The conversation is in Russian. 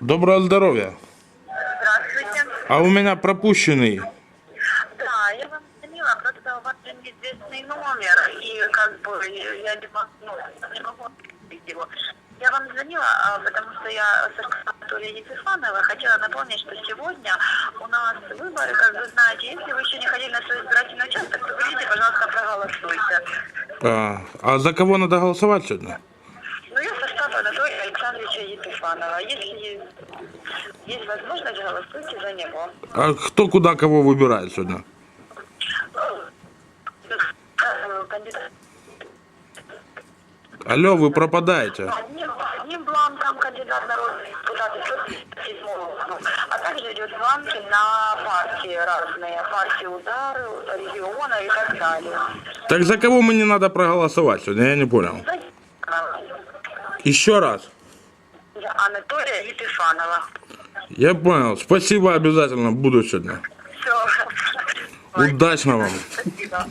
Доброго здоровья. Здравствуйте. А у меня пропущенный. Да, я вам звонила, просто у вас неизвестный номер, и как бы я не могу, ну, не могу открыть его. Я вам звонила, а, потому что я с Анатолия Епифанова хотела напомнить, что сегодня у нас выборы, как вы знаете, если вы еще не ходили на свой избирательный участок, то придите, пожалуйста, проголосуйте. А, а за кого надо голосовать сегодня? Ну, я состав Анатолия Александровича Епифанова. Если есть возможность, голосуйте за него. А кто куда кого выбирает сегодня? Кандидат Алло, вы пропадаете. Одним, бланком кандидат народный депутат из 157 а также идет бланки на партии разные, партии удары, региона и так далее. Так за кого мне надо проголосовать сегодня? Я не понял. Еще раз. Анатолия Епифанова. Я понял. Спасибо, обязательно буду сегодня. Все. Удачно вам. Спасибо.